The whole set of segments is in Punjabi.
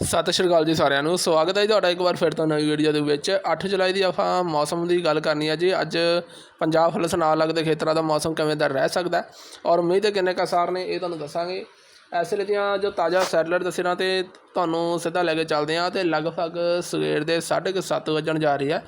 ਸਤਿ ਸ਼੍ਰੀ ਅਕਾਲ ਜੀ ਸਾਰਿਆਂ ਨੂੰ। ਸਵਾਗਤ ਹੈ ਜੀ ਤੁਹਾਡਾ ਇੱਕ ਵਾਰ ਫਿਰ ਤੋਂ ਨਵੀਂ ਵੀਡੀਓ ਦੇ ਵਿੱਚ। 8 ਜੁਲਾਈ ਦੀ ਆਪਾਂ ਮੌਸਮ ਦੀ ਗੱਲ ਕਰਨੀ ਹੈ ਜੀ। ਅੱਜ ਪੰਜਾਬ ਫਲਸ ਨਾਲ ਲੱਗਦੇ ਖੇਤਰਾਂ ਦਾ ਮੌਸਮ ਕਿਵੇਂ ਦਾ ਰਹਿ ਸਕਦਾ ਔਰ ਮੀਂਹ ਦੇ ਕਿੰਨੇ ਕੁ ਸਾਰ ਨੇ, ਇਹ ਤੁਹਾਨੂੰ ਦੱਸਾਂਗੇ। ਇਸ ਵੇਲੇ ਦੀਆਂ ਜੋ ਤਾਜ਼ਾ ਸੈਟਲਾਈਟ ਤਸਵੀਰਾਂ ਤੇ ਤੁਹਾਨੂੰ ਸਿੱਧਾ ਲੈ ਕੇ ਚੱਲਦੇ ਹਾਂ ਤੇ ਲਗਭਗ ਸਵੇਰ ਦੇ 7:30 ਵਜਣ ਜਾ ਰਹੀ ਹੈ।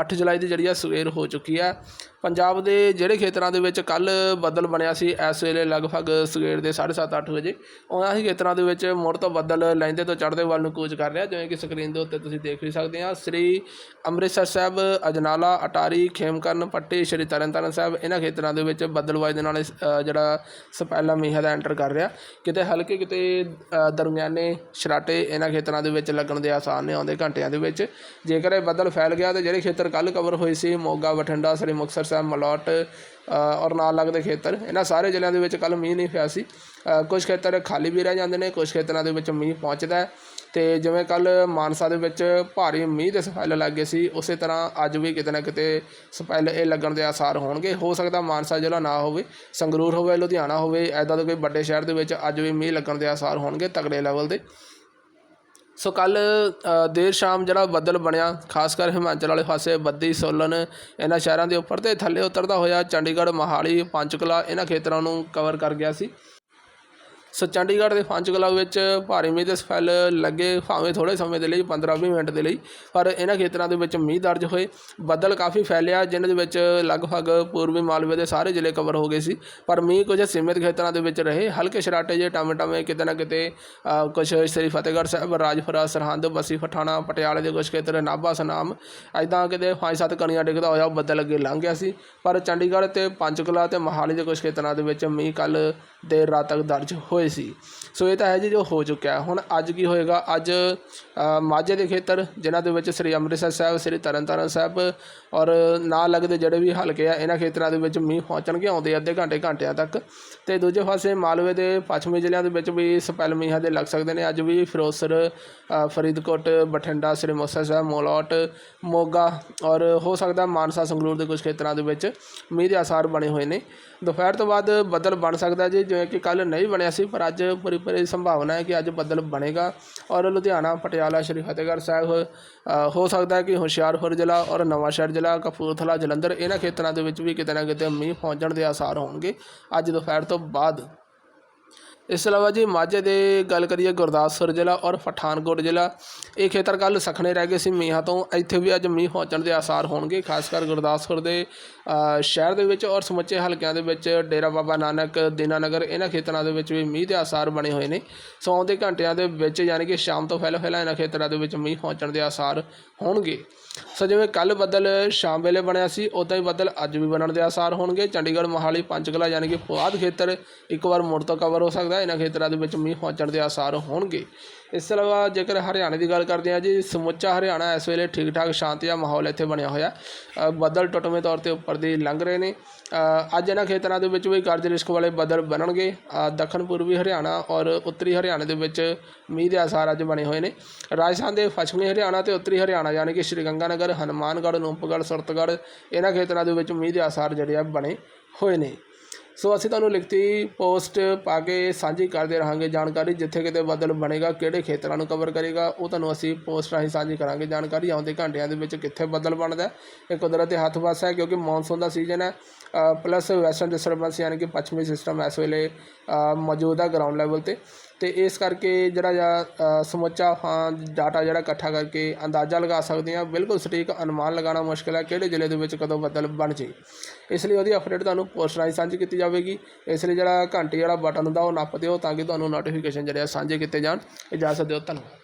8 ਜੁਲਾਈ ਦੀ ਜਿਹੜੀ ਆ ਸਵੇਰ ਹੋ ਚੁੱਕੀ ਹੈ। ਪੰਜਾਬ ਦੇ ਜਿਹੜੇ ਖੇਤਰਾਂ ਦੇ ਵਿੱਚ ਕੱਲ ਬੱਦਲ ਬਣਿਆ ਸੀ ਇਸ ਵੇਲੇ ਲਗਭਗ ਸਵੇਰ ਦੇ 7:30 8 ਵਜੇ। ਉਹਨਾਂ ਹੀ ਖੇਤਰਾਂ ਦੇ ਵਿੱਚ ਮੁੜ ਤੋਂ ਬੱਦਲ ਲੈਂਦੇ ਤੋਂ ਚੜ੍ਹਦੇ ਵੱਲ ਨੂੰ ਕੂਚ ਕਰ ਰਿਹਾ ਜਿਵੇਂ ਕਿ ਸਕਰੀਨ ਦੇ ਉੱਤੇ ਤੁਸੀਂ ਦੇਖ ਵੀ ਸਕਦੇ ਆ ਸ੍ਰੀ ਅੰਮ੍ਰਿਤਸਰ ਸਾਹਿਬ ਅਜਨਾਲਾ ਅਟਾਰੀ ਖੇਮਕਰਨ ਪੱਟੀ ਸ੍ਰੀ ਤਰਨਤਾਰਨ ਸਾਹਿਬ ਇਹਨਾਂ ਖੇਤਰਾਂ ਦੇ ਵਿੱਚ ਬੱਦਲਵਾਈ ਦੇ ਨਾਲ ਇਸ, ਜਿਹੜਾ ਸਪੈਲਾ ਮੀਂਹ ਦਾ ਐਂਟਰ ਕਰ ਰਿਹਾ। ਕਿਤੇ ਹਲਕੇ ਕਿਤੇ ਦਰਮਿਆਨੇ ਸ਼ਰਾਟੇ ਇਹਨਾਂ ਖੇਤਰਾਂ ਦੇ ਵਿੱਚ ਲੱਗਣ ਦੇ ਆਸਾਰ ਨੇ ਆਉਂਦੇ ਘੰਟਿਆਂ ਦੇ ਵਿੱਚ। ਜੇਕਰ ਇਹ ਬੱਦਲ ਫੈਲ ਗਿਆ ਤੇ ਜਿਹੜੇ ਖੇਤਰ ਕੱਲ ਕਵਰ ਹੋਏ ਸੀ ਮੋਗਾ ਬਠਿੰਡਾ ਸ੍ਰੀ ਮੁਕਤਸਰ ਸਾਹਿਬ ਮਲੌਟ ਅ, ਔਰ ਨਾਲ ਲੱਗਦੇ ਖੇਤਰ ਇਹਨਾਂ ਸਾਰੇ ਜ਼ਿਲ੍ਹਿਆਂ ਦੇ ਵਿੱਚ ਕੱਲ ਮੀਂਹ ਨਹੀਂ ਪਿਆ ਸੀ। ਅ, ਕੁਝ ਖੇਤਰ ਖਾਲੀ ਵੀ ਰਹਿ ਜਾਂਦੇ ਨੇ ਕੁਝ ਖੇਤਰਾਂ ਦੇ ਵਿੱਚ ਮੀਂਹ ਪਹੁੰਚਦਾ ਹੈ। ਅਤੇ ਜਿਵੇਂ ਕੱਲ੍ਹ ਮਾਨਸਾ ਦੇ ਵਿੱਚ ਭਾਰੀ ਮੀਂਹ ਦੇ ਸਪੈੱਲ ਲੱਗ ਗਏ ਸੀ, ਉਸੇ ਤਰ੍ਹਾਂ ਅੱਜ ਵੀ ਕਿਤੇ ਨਾ ਕਿਤੇ ਸਫੈਲ ਇਹ ਲੱਗਣ ਦੇ ਆਸਾਰ ਹੋਣਗੇ। ਹੋ ਸਕਦਾ ਮਾਨਸਾ ਜ਼ਿਲ੍ਹਾ ਨਾ ਹੋਵੇ, ਸੰਗਰੂਰ ਹੋਵੇ, ਲੁਧਿਆਣਾ ਹੋਵੇ ਐਦਾਂ ਦੇ ਕੋਈ ਵੱਡੇ ਸ਼ਹਿਰ ਦੇ ਵਿੱਚ ਅੱਜ ਵੀ ਮੀਂਹ ਲੱਗਣ ਦੇ ਆਸਾਰ ਹੋਣਗੇ ਤਗੜੇ ਲੈਵਲ ਦੇ। ਸੋ ਕੱਲ ਦੇਰ ਸ਼ਾਮ ਜਿਹੜਾ ਬੱਦਲ ਬਣਿਆ, ਖਾਸ ਕਰ ਹਿਮਾਚਲ ਵਾਲੇ ਪਾਸੇ, ਬੱਦੀ, ਸੋਲਨ, ਇਹਨਾਂ ਸ਼ਹਿਰਾਂ ਦੇ ਉੱਪਰ ਤੇ ਥੱਲੇ ਉਤਰਦਾ ਹੋਇਆ ਚੰਡੀਗੜ੍ਹ, ਮੋਹਾਲੀ, ਪੰਚਕੁਲਾ, ਇਹਨਾਂ ਖੇਤਰਾਂ ਨੂੰ ਕਵਰ ਕਰ ਗਿਆ ਸੀ। ਸੋ ਚੰਡੀਗੜ੍ਹ ਦੇ ਪੰਚਕੁਲਾ ਵਿੱਚ ਭਾਰੀ ਮੀਂਹ ਦੇ ਸਪੈਲ ਲੱਗੇ ਭਾਵੇਂ ਥੋੜ੍ਹੇ ਸਮੇਂ ਦੇ ਲਈ 15-20 ਮਿੰਟ ਦੇ ਲਈ ਪਰ ਇਹਨਾਂ ਖੇਤਰਾਂ ਦੇ ਵਿੱਚ ਮੀਂਹ ਦਰਜ ਹੋਏ। ਬੱਦਲ ਕਾਫੀ ਫੈਲਿਆ ਜਿਨ੍ਹਾਂ ਦੇ ਵਿੱਚ ਲਗਭਗ ਪੂਰਬੀ ਮਾਲਵੇ ਦੇ ਸਾਰੇ ਜ਼ਿਲ੍ਹੇ ਕਵਰ ਹੋ ਗਏ ਸੀ। ਪਰ ਮੀਂਹ ਕੁਝ ਸੀਮਿਤ ਖੇਤਰਾਂ ਦੇ ਵਿੱਚ ਰਹੇ। ਹਲਕੇ ਸ਼ਰਾਟੇ ਜਿਹੇ ਟਾਵੇਂ ਟਾਵੇਂ ਕਿਤੇ ਨਾ ਕਿਤੇ ਅ, ਕੁਝ ਸ੍ਰੀ ਫਤਿਹਗੜ੍ਹ ਸਾਹਿਬ ਰਾਜਪੁਰਾ ਸਰਹੰਦ ਬਸੀ ਪਠਾਣਾ ਪਟਿਆਲੇ ਦੇ ਕੁਝ ਖੇਤਰ ਨਾਭਾ ਸਨਾਮ ਐਦਾਂ ਕਿਤੇ ਪੰਜ ਸੱਤ ਕਣੀਆਂ ਡਿੱਗਦਾ ਹੋਇਆ ਉਹ ਬੱਦਲ ਅੱਗੇ ਲੰਘ ਗਿਆ ਸੀ। ਪਰ ਚੰਡੀਗੜ੍ਹ ਤੇ ਪੰਚਕੁਲਾ ਤੇ ਮੋਹਾਲੀ ਦੇ ਕੁਝ ਖੇਤਰਾਂ ਦੇ ਵਿੱਚ ਮੀਂਹ ਕੱਲ ਦੇਰ ਰਾਤ ਤੱਕ ਦਰਜ ਹੋਏ ਸੀ। ਸੋ ਇਹ ਤਾਂ ਹੈ ਜੀ ਜੋ ਹੋ ਚੁੱਕਿਆ। ਹੁਣ ਅੱਜ ਕੀ ਹੋਏਗਾ? ਅੱਜ ਮਾਝੇ ਦੇ ਖੇਤਰ, ਜਿਨ੍ਹਾਂ ਦੇ ਵਿੱਚ ਸ੍ਰੀ ਅੰਮ੍ਰਿਤਸਰ ਸਾਹਿਬ, ਸ੍ਰੀ ਤਰਨਤਾਰਨ ਸਾਹਿਬ ਔਰ ਨਾਲ ਲੱਗਦੇ ਜਿਹੜੇ ਵੀ ਹਲਕੇ ਆ, ਇਹਨਾਂ ਖੇਤਰਾਂ ਦੇ ਵਿੱਚ ਮੀਂਹ ਪਹੁੰਚਣਗੇ ਆਉਂਦੇ ਅੱਧੇ ਘੰਟੇ, ਘੰਟਿਆਂ ਤੱਕ। ਤੇ ਦੂਜੇ ਪਾਸੇ ਮਾਲਵੇ ਦੇ ਪੱਛਮੀ ਜ਼ਿਲ੍ਹਿਆਂ ਦੇ ਵਿੱਚ ਵੀ ਸਪੈਲ ਮੀਂਹਾਂ ਦੇ ਲੱਗ ਸਕਦੇ ਨੇ। ਅੱਜ ਵੀ ਫਿਰੋਜ਼ਪੁਰ ਫਰੀਦਕੋਟ, ਬਠਿੰਡਾ, ਸ੍ਰੀ ਮੁਕਤਸਰ ਸਾਹਿਬ, ਮੋਲੌਟ, ਮੋਗਾ ਔਰ ਹੋ ਸਕਦਾ ਮਾਨਸਾ, ਸੰਗਰੂਰ ਦੇ ਕੁਝ ਖੇਤਰਾਂ ਦੇ ਵਿੱਚ ਮੀਂਹ ਦੇ ਆਸਾਰ ਬਣੇ ਹੋਏ ਨੇ। ਦੁਪਹਿਰ ਤੋਂ ਬਾਅਦ ਬੱਦਲ ਬਣ ਸਕਦਾ ਜੀ ਜਿਵੇਂ ਕਿ ਕੱਲ ਨਹੀਂ ਬਣਿਆ ਸੀ, ਪਰ ਅੱਜ ਪੂਰੀ ਪੂਰੀ ਸੰਭਾਵਨਾ ਹੈ ਕਿ ਅੱਜ ਬੱਦਲ ਬਣੇਗਾ। ਔਰ ਲੁਧਿਆਣਾ, ਪਟਿਆਲਾ, ਸ਼੍ਰੀ ਫਤਿਹਗੜ੍ਹ ਸਾਹਿਬ ਹੋ ਸਕਦਾ ਹੈ ਕਿ ਹੁਸ਼ਿਆਰਪੁਰ ਜ਼ਿਲ੍ਹਾ ਔਰ ਨਵਾਂਸ਼ਹਿਰ ਜ਼ਿਲ੍ਹਾ, ਕਪੂਰਥਲਾ, ਜਲੰਧਰ ਇਹਨਾਂ ਖੇਤਰਾਂ ਦੇ ਵਿੱਚ ਵੀ ਕਿਤੇ ਨਾ ਕਿਤੇ ਮੀਂਹ ਪਹੁੰਚਣ ਦੇ ਆਸਾਰ ਹੋਣਗੇ। ਅੱਜ ਦੁਪਹਿਰ ਤੋਂ ਬਾਅਦ ਇਸ ਤੋਂ ਇਲਾਵਾ ਜੀ ਮਾਝੇ ਦੇ ਗੱਲ ਕਰੀਏ ਗੁਰਦਾਸਪੁਰ ਜ਼ਿਲ੍ਹਾ ਔਰ ਪਠਾਨਕੋਟ ਜ਼ਿਲ੍ਹਾ, ਇਹ ਖੇਤਰ ਕੱਲ ਸਖਣੇ ਰਹਿ ਗਏ ਸੀ ਮੀਂਹਾਂ ਤੋਂ, ਇੱਥੇ ਵੀ ਅੱਜ ਮੀਂਹ ਪਹੁੰਚਣ ਦੇ ਆਸਾਰ ਹੋਣਗੇ, ਖਾਸ ਕਰ ਗੁਰਦਾਸਪੁਰ ਦੇ ਸ਼ਹਿਰ ਦੇ ਵਿੱਚ ਔਰ ਸਮੁੱਚੇ ਹਲਕਿਆਂ ਦੇ ਵਿੱਚ ਡੇਰਾ ਬਾਬਾ ਨਾਨਕ ਦੀਨਾਨਗਰ ਇਹਨਾਂ ਖੇਤਰਾਂ ਦੇ ਵਿੱਚ ਵੀ ਮੀਂਹ ਦੇ ਆਸਾਰ ਬਣੇ ਹੋਏ ਨੇ। ਸੌ ਆਉਂਦੇ ਘੰਟਿਆਂ ਦੇ ਵਿੱਚ ਯਾਨੀ ਕਿ ਸ਼ਾਮ ਤੋਂ ਪਹਿਲਾਂ ਪਹਿਲਾਂ ਇਹਨਾਂ ਖੇਤਰਾਂ ਦੇ ਵਿੱਚ ਮੀਂਹ ਪਹੁੰਚਣ ਦੇ ਆਸਾਰ ਹੋਣਗੇ। ਸੋ ਜਿਵੇਂ ਕੱਲ ਬੱਦਲ ਸ਼ਾਮ ਵੇਲੇ ਬਣਿਆ ਸੀ, ਉਦਾਂ ਹੀ ਬੱਦਲ ਅੱਜ ਵੀ ਬਣਨ ਦੇ ਆਸਾਰ ਹੋਣਗੇ। ਚੰਡੀਗੜ੍ਹ, ਮੋਹਾਲੀ, ਪੰਚਕਲਾ ਯਾਨੀ ਕਿ ਫੁਆਦ ਖੇਤਰ ਇੱਕ ਵਾਰ ਮੁੜ ਤੋਂ ਕਵਰ ਹੋ ਸਕਦਾ ਇਹਨਾਂ ਖੇਤਰਾਂ ਦੇ ਵਿੱਚ ਮੀਂਹ ਪਹੁੰਚਣ ਦੇ ਆਸਾਰ ਹੋਣਗੇ। ਇਸ ਤੋਂ ਇਲਾਵਾ ਜੇਕਰ ਹਰਿਆਣੇ ਦੀ ਗੱਲ ਕਰਦੇ ਹਾਂ ਜੀ, ਸਮੁੱਚਾ ਹਰਿਆਣਾ ਇਸ ਵੇਲੇ ਠੀਕ ਠਾਕ ਸ਼ਾਂਤੀ ਦਾ ਮਾਹੌਲ ਇੱਥੇ ਬਣਿਆ ਹੋਇਆ। ਬੱਦਲ ਟੁੱਟਵੇਂ ਤੌਰ ਤੇ ਉੱਪਰ ਦੀ ਲੰਘ ਰਹੇ ਨੇ। ਅੱਜ ਇਹਨਾਂ ਖੇਤਰਾਂ ਦੇ ਵਿੱਚ ਵੀ ਗਰਜ ਰਿਸਕ ਵਾਲੇ ਬੱਦਲ ਬਣਨਗੇ। ਦੱਖਣ ਪੂਰਬੀ ਹਰਿਆਣਾ ਔਰ ਉੱਤਰੀ ਹਰਿਆਣੇ ਦੇ ਵਿੱਚ ਮੀਂਹ ਦੇ ਆਸਾਰ ਅੱਜ ਬਣੇ ਹੋਏ ਨੇ। ਰਾਜਸਥਾਨ ਦੇ ਪੱਛਮੀ ਹਰਿਆਣਾ ਤੇ ਉੱਤਰੀ ਹਰਿਆਣਾ ਯਾਨੀ ਕਿ ਸ਼੍ਰੀ ਗੰਗਾਨਗਰ ਹਨੂੰਮਾਨਗੜ੍ਹ ਅਨੂਪਗੜ੍ਹ ਸੁਰਤਗੜ੍ਹ, ਇਹਨਾਂ ਖੇਤਰਾਂ ਦੇ ਵਿੱਚ ਮੀਂਹ ਦੇ ਆਸਾਰ ਜਿਹੜੇ ਆ ਬਣੇ ਹੋਏ ਨੇ। ਸੋ ਅਸੀਂ ਤੁਹਾਨੂੰ ਲਿਖਤੀ ਪੋਸਟ ਪਾ ਕੇ ਸਾਂਝੀ ਕਰਦੇ ਰਹਾਂਗੇ ਜਾਣਕਾਰੀ ਜਿੱਥੇ ਕਿਤੇ ਬੱਦਲ ਬਣੇਗਾ ਕਿਹੜੇ ਖੇਤਰਾਂ ਨੂੰ ਕਵਰ ਕਰੇਗਾ ਉਹ ਤੁਹਾਨੂੰ ਅਸੀਂ ਪੋਸਟ ਰਾਹੀਂ ਸਾਂਝੀ ਕਰਾਂਗੇ ਜਾਣਕਾਰੀ। ਆਉਂਦੇ ਘੰਟਿਆਂ ਦੇ ਵਿੱਚ ਕਿੱਥੇ ਬੱਦਲ ਬਣਦਾ ਇਹ ਕੁਦਰਤ ਦੇ ਹੱਥ ਵੱਸ ਹੈ ਕਿਉਂਕਿ ਮੌਨਸੂਨ ਦਾ ਸੀਜ਼ਨ ਹੈ। ਪਲੱਸ ਵੈਸਟਰਨ ਡਿਸਟਰਬੈਂਸ ਯਾਨੀ ਕਿ ਪੱਛਮੀ ਸਿਸਟਮ ਇਸ ਵੇਲੇ ਅ, ਮੌਜੂਦ ਹੈ ਗਰਾਊਂਡ ਲੈਵਲ ਤੇ। ਤੇ ਇਸ ਕਰਕੇ ਜਿਹੜਾ ਆ ਸਮੁੱਚਾ ਫਾਂ ਡਾਟਾ ਜਿਹੜਾ ਇਕੱਠਾ ਕਰਕੇ ਅੰਦਾਜ਼ਾ ਲਗਾ ਸਕਦੇ ਹਾਂ। ਬਿਲਕੁਲ ਸਟੀਕ ਅਨੁਮਾਨ ਲਗਾਉਣਾ ਮੁਸ਼ਕਿਲ ਹੈ, ਕਿਹੜੇ ਜ਼ਿਲ੍ਹੇ ਦੇ ਵਿੱਚ ਕਦੋਂ ਬੱਦਲ ਬਣ ਜੇ। ਇਸ ਲਈ ਉਹਦੀ ਅਪਡੇਟ ਤੁਹਾਨੂੰ ਪੋਸਟ ਰਾਹੀਂ ਸਾਂਝੀ ਕੀਤੀ ਜਾਵੇਗੀ। ਇਸ ਲਈ ਜਿਹੜਾ ਘੰਟੇ ਵਾਲਾ ਬਟਨ ਹੁੰਦਾ, ਉਹ ਨੱਪ ਦਿਓ ਤਾਂ ਕਿ ਤੁਹਾਨੂੰ ਨੋਟੀਫਿਕੇਸ਼ਨ ਜਿਹੜੇ ਆ ਸਾਂਝੇ ਕੀਤੇ ਜਾਣ। ਇਜਾਜ਼ਤ ਦਿਓ, ਧੰਨਵਾਦ।